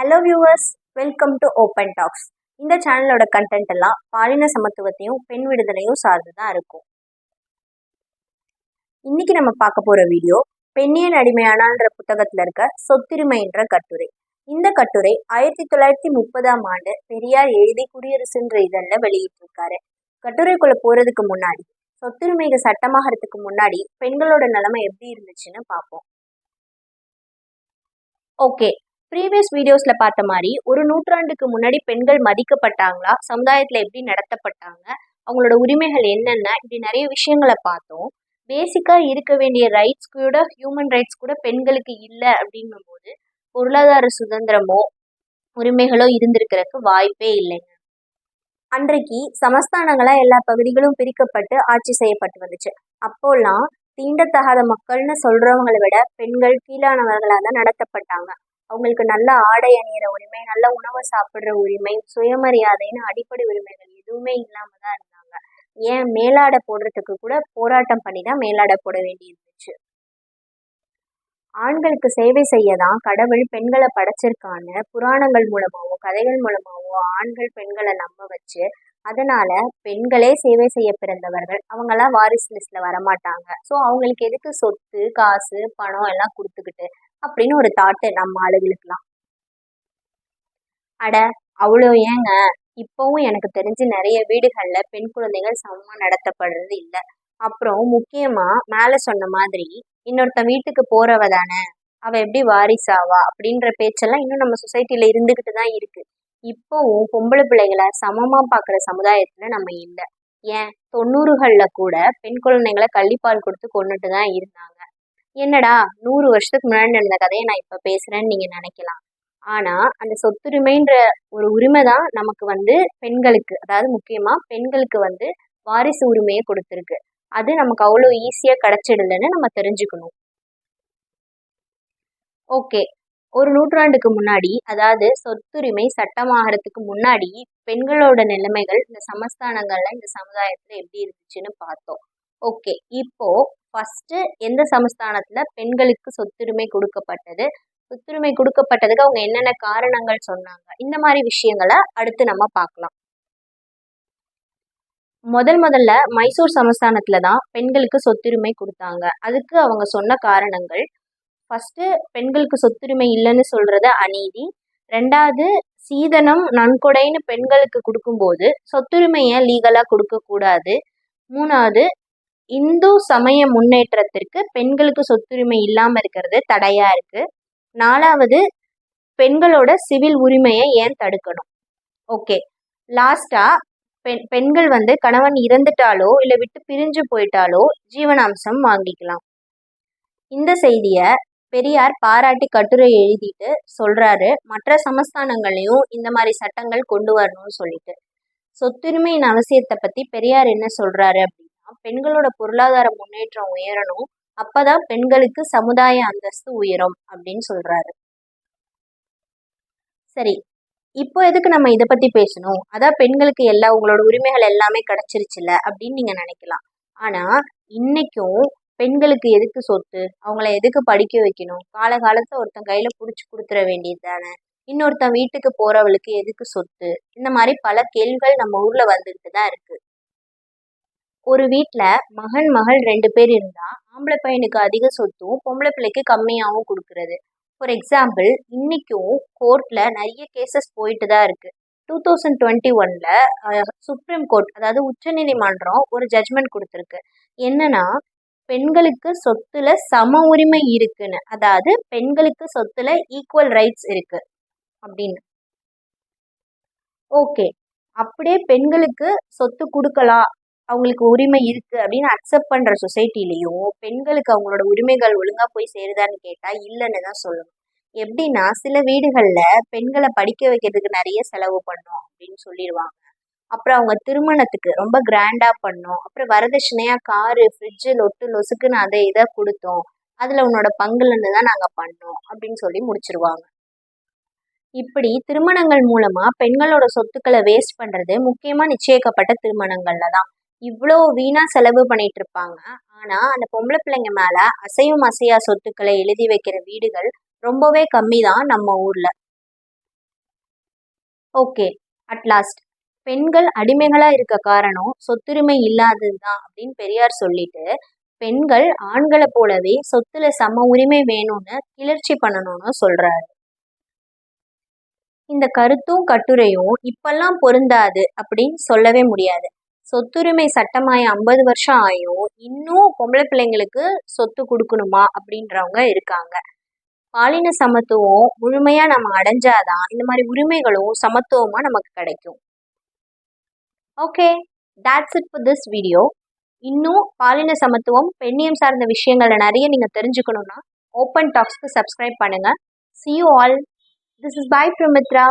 Hello viewers welcome to open talks இந்த சேனலோட content எல்லாம் பாலின சமத்துவத்தையும் பெண் விடுதலையும் சார்ந்து தான் இருக்கும். இன்னைக்கு நம்ம பார்க்க போற வீடியோ பெண்ணியன் அடிமையானான்ற புத்தகத்தில் இருக்க சொத்துரிமைன்ற கட்டுரை. இந்த கட்டுரை ஆயிரத்தி தொள்ளாயிரத்தி முப்பதாம் ஆண்டு பெரியார் எழுதி குடியரசுன்ற இதழில் வெளியிட்டிருக்காரு. கட்டுரைக்குள்ள போறதுக்கு முன்னாடி சொத்துரிமைகள் சட்டமாகறதுக்கு முன்னாடி பெண்களோட நிலைமை எப்படி இருந்துச்சுன்னு பார்ப்போம். ஓகே ப்ரீவியஸ் வீடியோஸில் பார்த்த மாதிரி ஒரு நூற்றாண்டுக்கு முன்னாடி பெண்கள் மதிக்கப்பட்டாங்களா? சமுதாயத்தில் எப்படி நடத்தப்பட்டாங்க? அவங்களோட உரிமைகள் என்னென்ன? இப்படி நிறைய விஷயங்களை பார்த்தோம். பேசிக்காக இருக்க வேண்டிய ரைட்ஸ் கூட ஹியூமன் ரைட்ஸ் கூட பெண்களுக்கு இல்லை அப்படின்னும் போது பொருளாதார சுதந்திரமோ உரிமைகளோ இருந்திருக்கிறதுக்கு வாய்ப்பே இல்லைங்க. அன்றைக்கு சமஸ்தானங்களாக எல்லா பகுதிகளும் பிரிக்கப்பட்டு ஆட்சி செய்யப்பட்டு வந்துச்சு. அப்போல்லாம் தீண்டத்தகாத மக்கள்னு சொல்றவங்களை விட பெண்கள் கீழானவர்களாக தான் நடத்தப்பட்டாங்க. அவங்களுக்கு நல்ல ஆடை அணியிற உரிமை நல்ல உணவை சாப்பிட்ற உரிமை சுயமரியாதைன்னு அடிப்படை உரிமைகள் எதுவுமே இல்லாம தான் இருந்தாங்க. ஏன் மேலாடை போடுறதுக்கு கூட போராட்டம் பண்ணி தான் மேலாடை போட வேண்டி இருந்துச்சு. ஆண்களுக்கு சேவை செய்ய தான் கடவுள் பெண்களை படைச்சிருக்கான்னு புராணங்கள் மூலமாவோ கதைகள் மூலமாவோ ஆண்கள் பெண்களை நம்ப வச்சு அதனால பெண்களே சேவை செய்ய பிறந்தவர்கள். அவங்கெல்லாம் வாரிசு லிஸ்ட்ல வரமாட்டாங்க. ஸோ அவங்களுக்கு எதுக்கு சொத்து காசு பணம் எல்லாம் கொடுத்துக்கிட்டு அப்படின்னு ஒரு தாட்டு நம்ம ஆளுகளுக்கெல்லாம் அட அவ்வளோ ஏங்க? இப்போவும் எனக்கு தெரிஞ்சு நிறைய வீடுகளில் பெண் குழந்தைகள் சமமாக நடத்தப்படுறது இல்லை. அப்புறம் முக்கியமாக மேலே சொன்ன மாதிரி இன்னொருத்த வீட்டுக்கு போறவ தானே அவள் எப்படி வாரிசாவா? அப்படின்ற பேச்செல்லாம் இன்னும் நம்ம சொசைட்டியில் இருந்துக்கிட்டு தான் இருக்குது இப்போவும் பொம்பளை பிள்ளைகளை சமமாக பார்க்குற சமுதாயத்தில் நம்ம இல்லை. ஏன்? தொண்ணூறுகளில் கூட பெண் குழந்தைங்களை கள்ளிப்பால் கொடுத்து கொண்டுட்டு தான் இருந்தாங்க. என்னடா நூறு வருஷத்துக்கு முன்னாடி நடந்த கதையை நான் இப்போ பேசுறேன்னு நீங்க நினைக்கலாம். ஆனா அந்த சொத்துரிமைன்ற ஒரு உரிமை தான் நமக்கு வந்து பெண்களுக்கு அதாவது முக்கியமா பெண்களுக்கு வந்து வாரிசு உரிமையை கொடுத்துருக்கு. அது நமக்கு அவ்வளோ ஈஸியா கிடைச்சிடலன்னு நம்ம தெரிஞ்சுக்கணும். ஓகே. ஒரு நூற்றாண்டுக்கு முன்னாடி அதாவது சொத்துரிமை சட்டமாகறதுக்கு முன்னாடி பெண்களோட நிலைமைகள் இந்த சமஸ்தானங்கள்ல இந்த சமுதாயத்துல எப்படி இருந்துச்சுன்னு பார்த்தோம். ஓகே. இப்போ ஃபஸ்ட்டு எந்த சமஸ்தானத்தில் பெண்களுக்கு சொத்துரிமை கொடுக்கப்பட்டது? சொத்துரிமை கொடுக்கப்பட்டதுக்கு அவங்க என்னென்ன காரணங்கள் சொன்னாங்க? இந்த மாதிரி விஷயங்களை அடுத்து நம்ம பார்க்கலாம். முதல் முதல்ல மைசூர் சமஸ்தானத்துல தான் பெண்களுக்கு சொத்துரிமை கொடுத்தாங்க. அதுக்கு அவங்க சொன்ன காரணங்கள். ஃபஸ்ட்டு பெண்களுக்கு சொத்துரிமை இல்லைன்னு சொல்றது அநீதி. ரெண்டாவது சீதனம் நன்கொடைன்னு பெண்களுக்கு கொடுக்கும்போது சொத்துரிமையை லீகலாக கொடுக்கக்கூடாது. மூணாவது இந்து சமய முன்னேற்றத்திற்கு பெண்களுக்கு சொத்துரிமை இல்லாமல் இருக்கிறது தடையாக இருக்குது நாலாவது பெண்களோட சிவில் உரிமையை ஏன் தடுக்கணும்? ஓகே. லாஸ்ட்டாக பெண் பெண்கள் வந்து கணவன் இறந்துட்டாலோ இல்லை விட்டு பிரிஞ்சு போயிட்டாலோ ஜீவனாம்சம் வாங்கிக்கலாம். இந்த செய்தியை பெரியார் பாராட்டி கட்டுரை எழுதிட்டு சொல்றாரு. மற்ற சமஸ்தானங்களையும் இந்த மாதிரி சட்டங்கள் கொண்டு வரணும்னு சொல்லிட்டு. சொத்துரிமையின் அவசியத்தை பத்தி பெரியார் என்ன சொல்றாரு அப்படின்னு பெண்களோட பொருளாதார முன்னேற்றம் உயரணும். அப்பதான் பெண்களுக்கு சமுதாய அந்தஸ்து உயரும் அப்படின்னு சொல்றாரு. சரி இப்போ எதுக்கு நம்ம இதை பத்தி பேசணும்? அதான் பெண்களுக்கு எல்லா உங்களோட உரிமைகள் எல்லாமே கிடைச்சிருச்சுல அப்படின்னு நீங்க நினைக்கலாம். ஆனா இன்னைக்கும் பெண்களுக்கு எதுக்கு சொத்து? அவங்கள எதுக்கு படிக்க வைக்கணும்? காலகாலத்தை ஒருத்தன் கையில புடிச்சு கொடுத்துட வேண்டியது தானே. இன்னொருத்தன் வீட்டுக்கு போறவளுக்கு எதுக்கு சொத்து? இந்த மாதிரி பல கேள்விகள் நம்ம ஊர்ல வந்துகிட்டு தான் இருக்கு. ஒரு வீட்டில் மகன் மகள் ரெண்டு பேர் இருந்தால் ஆம்பளை பையனுக்கு அதிக சொத்தும் பொம்பளை பிள்ளைக்கு கம்மியாகவும் கொடுக்குறது. ஃபார் எக்ஸாம்பிள் இன்றைக்கும் கோர்ட்டில் நிறைய கேசஸ் போயிட்டு தான் இருக்குது டூ தௌசண்ட் டுவெண்ட்டி ஒனில் சுப்ரீம் கோர்ட் அதாவது உச்சநீதிமன்றம் ஒரு ஜட்ஜ்மெண்ட் கொடுத்துருக்கு. என்னன்னா பெண்களுக்கு சொத்துல சம உரிமை இருக்குன்னு அதாவது பெண்களுக்கு சொத்துல ஈக்குவல் ரைட்ஸ் இருக்கு அப்படின்னு. ஓகே அப்படியே பெண்களுக்கு சொத்து கொடுக்கலாம் அவங்களுக்கு உரிமை இருக்கு அப்படின்னு அக்செப்ட் பண்ற சொசைட்டிலையும் பெண்களுக்கு அவங்களோட உரிமைகள் ஒழுங்கா போய் சேருதான்னு கேட்டா இல்லைன்னு தான் சொல்லணும். எப்படின்னா சில வீடுகளில் பெண்களை படிக்க வைக்கிறதுக்கு நிறைய செலவு பண்ணோம் அப்படின்னு சொல்லிடுவாங்க. அப்புறம் அவங்க திருமணத்துக்கு ரொம்ப கிராண்டாக பண்ணோம். அப்புறம் வரதட்சணையாக காரு ஃப்ரிட்ஜு லொட்டு லொசுக்குன்னு அதை இதை கொடுத்தோம். அதில் உன்னோட பங்குலேருந்து தான் நாங்கள் பண்ணோம் அப்படின்னு சொல்லி முடிச்சிருவாங்க. இப்படி திருமணங்கள் மூலமாக பெண்களோட சொத்துக்களை வேஸ்ட் பண்ணுறது முக்கியமாக நிச்சயிக்கப்பட்ட திருமணங்களில் தான். இவ்வளோ வீணாக செலவு பண்ணிட்டு இருப்பாங்க ஆனால் அந்த பொம்பளை பிள்ளைங்க மேலே அசையும் அசையா சொத்துக்களை எழுதி வைக்கிற வீடுகள் ரொம்பவே கம்மி தான் நம்ம ஊரில். ஓகே அட்லாஸ்ட் பெண்கள் அடிமைகளாக இருக்க காரணம் சொத்துரிமை இல்லாதது தான் அப்படின்னு பெரியார் சொல்லிட்டு பெண்கள் ஆண்களை போலவே சொத்துல சம உரிமை வேணும்னு கிளர்ச்சி பண்ணணும்னு சொல்றாரு. இந்த கருத்தும் கட்டுரையும் இப்பெல்லாம் பொருந்தாது அப்படின்னு சொல்லவே முடியாது. சொத்துரிமை சட்டமாயி ஐம்பது வருஷம் ஆயும் இன்னும் பொம்பளை பிள்ளைங்களுக்கு சொத்து கொடுக்கணுமா அப்படின்றவங்க இருக்காங்க. பாலின சமத்துவம் முழுமையா நம்ம அடைஞ்சாதான் இந்த மாதிரி உரிமைகளும் சமத்துவமா நமக்கு கிடைக்கும். Okay that's it for this video இன்னும் பாலின சமத்துவம் பெண்ணியம் சார்ந்த விஷயங்களை நிறைய நீங்கள் தெரிஞ்சுக்கணும்னா ஓப்பன் டாக்ஸ்க்கு சப்ஸ்கிரைப் பண்ணுங்கள் see you all this is by Pramitra